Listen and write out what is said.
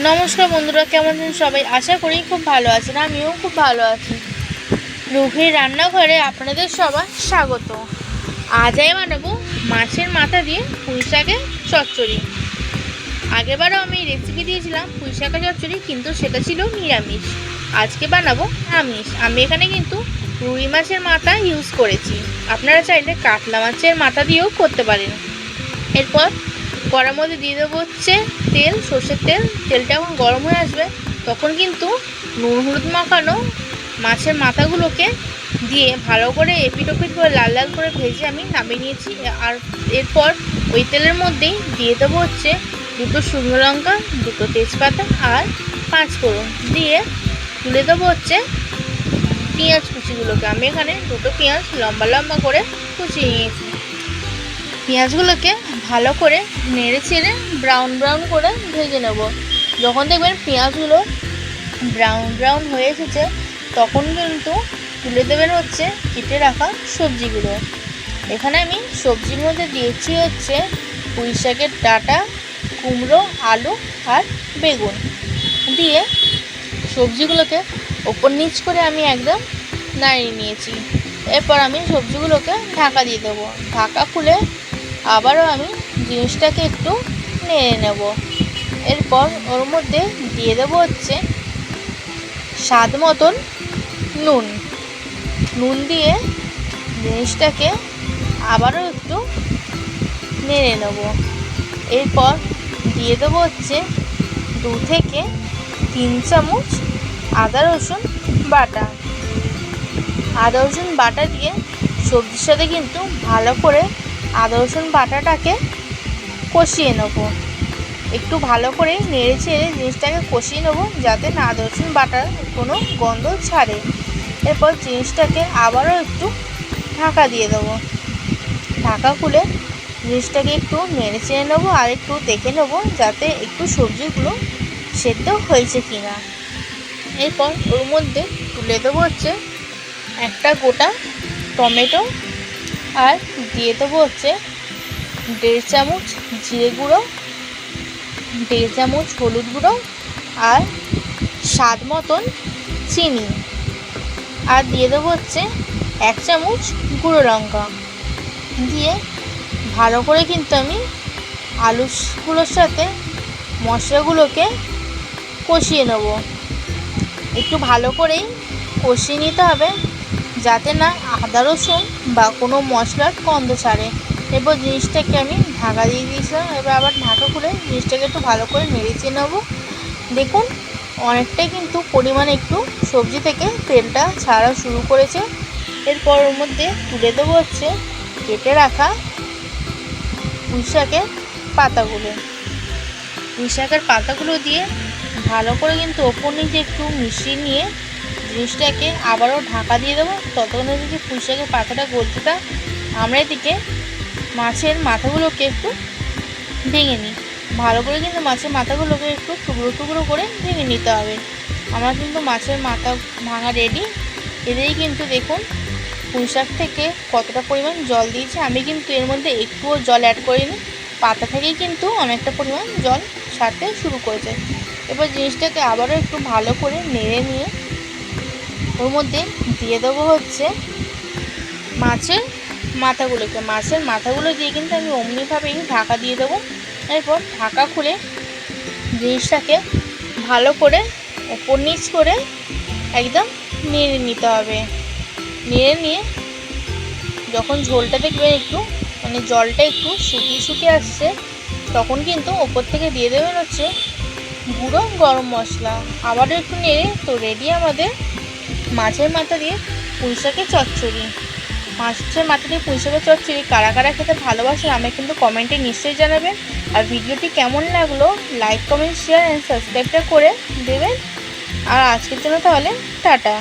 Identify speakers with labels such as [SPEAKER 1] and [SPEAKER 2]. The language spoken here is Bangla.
[SPEAKER 1] নমস্কার বন্ধুরা, কেমন আছেন সবাই? আশা করি খুব ভালো আছেন, আমিও খুব ভালো আছি। রুহির রান্নাঘরে আপনাদের সবার স্বাগত। আজ আমি বানাবো মাছের মাথা দিয়ে পুঁই শাকের চচ্চড়ি। আগেরবারও আমি রেসিপি দিয়েছিলাম পুঁই শাকের চচ্চড়ি, কিন্তু সেটা ছিল নিরামিষ। আজকে বানাবো আমিষ। আমি এখানে কিন্তু রুই মাছের মাথা ইউজ করেছি। আপনারা চাইলে কাতলা মাছের মাথা দিয়েও করতে পারেন। এরপর কড়ার মধ্যে দিয়ে দেবো হচ্ছে তেল, সর্ষের তেল। তেলটা যখন গরম হয়ে আসবে, তখন কিন্তু নুন হলুদ মাখানো মাছের মাথাগুলোকে দিয়ে ভালো করে এপিট ওপিট করে লাল লাল করে ভেজে আমি নামিয়ে নিয়েছি। আর এরপর ওই তেলের মধ্যেই দিয়ে দেবো হচ্ছে দুটো শুকনো লঙ্কা, দুটো তেজপাতা আর পাঁচ ফোড়ন। দিয়ে তুলে দেবো হচ্ছে পেঁয়াজ কুচিগুলোকে। আমি এখানে দুটো পেঁয়াজ লম্বা লম্বা করে কুচিয়ে নিয়েছি। পেঁয়াজগুলোকে ভালো করে নেড়ে ছেড়ে ব্রাউন ব্রাউন করে ভেজে নেব। যখন দেখবেন পেঁয়াজগুলো ব্রাউন ব্রাউন হয়ে এসেছে, তখন কিন্তু তুলে দেবেন হচ্ছে কেটে রাখা সবজিগুলো। এখানে আমি সবজির মধ্যে দিয়েছি হচ্ছে পুঁই শাকের ডাঁটা, কুমড়ো, আলু আর বেগুন। দিয়ে সবজিগুলোকে ওপর নিচ করে আমি একদম নাড়িয়ে নিয়েছি। এরপর আমি সবজিগুলোকে ঢাকা দিয়ে দেবো। ঢাকা খুলে আবারও আমি জিনিসটাকে একটু নেড়ে নেব। এরপর ওর মধ্যে দিয়ে দেবো হচ্ছে স্বাদ মতন নুন। নুন দিয়ে জিনিসটাকে আবারও একটু নেড়ে নেব। এরপর দিয়ে দেবো হচ্ছে দু থেকে তিন চামচ আদা রসুন বাটা। আদা রসুন বাটা দিয়ে সবজির সাথে কিন্তু ভালো করে আদা, রসুন বাটাটাকে কষিয়ে নেব। একটু ভালো করে নেড়ে চেড়ে জিনিসটাকে কষিয়ে নেব যাতে না আদা, রসুন বাটার কোনো গন্ধ ছাড়ে। এরপর জিনিসটাকে আবারও একটু ঢাকা দিয়ে দেবো। ঢাকা খুলে জিনিসটাকে একটু নেড়ে চেড়ে নেব আর একটু দেখে নেব যাতে একটু সবজিগুলো সেদ্ধ হয়েছে কি না এরপর ওর মধ্যে তুলে দেবো হচ্ছে একটা গোটা টমেটো আর দিয়ে দেবো হচ্ছে দেড় চামচ জিরে গুঁড়ো, দেড় চামচ হলুদ গুঁড়ো আর স্বাদ মতন চিনি। আর দিয়ে দেবো হচ্ছে এক চামচ গুঁড়ো লঙ্কা। দিয়ে ভালো করে কিন্তু আমি আলুগুলোর সাথে মশলাগুলোকে কষিয়ে নেব। একটু ভালো করেই কষিয়ে নিতে হবে। যাতে না আদা, রসুন বা কোনো মশলার গন্ধ ছাড়ে। এরপর জিনিসটাকে আমি ঢাকা দিয়ে দিয়েছিলাম। এবার আবার ঢাকা খুলে জিনিসটাকে একটু ভালো করে নেড়েচে নেব। দেখুন, অনেকটাই কিন্তু পরিমাণে একটু সবজি থেকে তেলটা ছাড়া শুরু করেছে। এরপর ওর মধ্যে তুলে দেবো হচ্ছে কেটে রাখা পুঁই শাকের পাতাগুলো। পুঁই শাকের পাতাগুলো দিয়ে ভালো করে কিন্তু ওপর নিচে একটু মিশিয়ে নিয়ে জিনিসটাকে আবারও ঢাকা দিয়ে দেবো। ততক্ষণে যদি পুঁই শাকের পাতাটা গলতে আমরা এদিকে মাছের মাথাগুলোকে একটু ভেঙে নিই। ভালো করে কিন্তু মাছের মাথাগুলোকে একটু টুকরো টুকরো করে ভেঙে নিতে হবে। আমার কিন্তু মাছের মাথা ভাঙা রেডি এতেই কিন্তু দেখুন, পুঁই শাক থেকে কতটা পরিমাণ জল দিয়েছে। আমি কিন্তু এর মধ্যে একটুও জল অ্যাড করিনি। পাতা থেকেই কিন্তু অনেকটা পরিমাণ জল ছাড়তে শুরু করেছে। এবার জিনিসটাকে আবারও একটু ভালো করে নেড়ে নিয়ে ওর মধ্যে দিয়ে দেবো হচ্ছে মাছের মাথাগুলোকে। মাছের মাথাগুলো দিয়ে কিন্তু আমি অমনিভাবেই ঢাকা দিয়ে দেবো। এরপর ঢাকা খুলে জিনিসটাকে ভালো করে ওপর নিচ করে একদম নেড়ে নিতে হবে। নেড়ে নিয়ে যখন ঝোলটা দেখবেন একটু মানে জলটা একটু শুকিয়ে শুকিয়ে আসছে, তখন কিন্তু ওপর থেকে দিয়ে দেবেন হচ্ছে গুঁড়ো গরম মশলা। আবারও একটু নেড়ে তো রেডি আমাদের মাছের মাথা দিয়ে পুঁই শাকের চচ্চড়ি। মাছের মাথা দিয়ে পুঁই শাকের চচ্চড়ি কারা কারা খেতে ভালোবাসেন আমাকে কিন্তু কমেন্টে নিশ্চয়ই জানাবেন। আর ভিডিওটি কেমন লাগল লাইক কমেন্ট শেয়ার অ্যান্ড সাবস্ক্রাইবটা করে দেবেন। আর আজকের জন্য তাহলে টাটা।